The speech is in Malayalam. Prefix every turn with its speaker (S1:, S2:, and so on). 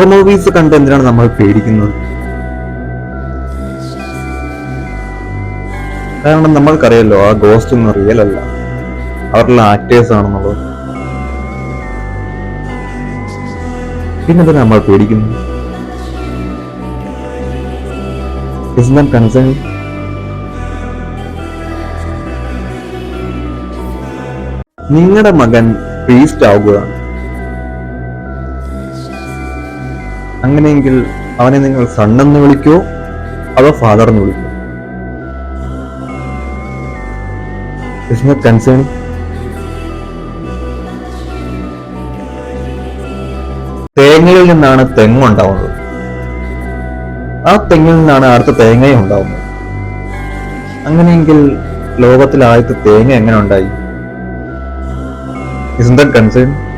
S1: ഹൊറർ മൂവീസ് കണ്ട് എന്തിനാണ് നമ്മൾ പേടിക്കുന്നത്? കാരണം നമ്മൾക്കറിയല്ലോ ആ ഗോസ്റ്റ് ഒന്നും റിയൽ അല്ല. അവരുടെ ആക്ടേഴ്സ് ആണെന്നുള്ളത്. പിന്നെന്തിനാ നമ്മൾ പേടിക്കുന്നു concerning? നിങ്ങളുടെ മകൻ പ്രീസ്റ്റ് ആവുകയാണ്. അങ്ങനെയെങ്കിൽ അവനെ നിങ്ങൾ സണ്ണെന്ന് വിളിക്കോ അതോ ഫാദർ എന്ന് വിളിക്കോ? കൺസേൺ തേങ്ങയിൽ നിന്നാണ് തെങ്ങുണ്ടാവുന്നത് ആ തെങ്ങിൽ നിന്നാണ് അടുത്ത തേങ്ങയും ഉണ്ടാവുന്നത്. അങ്ങനെയെങ്കിൽ ലോകത്തിൽ ആദ്യത്തെ തേങ്ങ എങ്ങനെ ഉണ്ടായി? Is the concern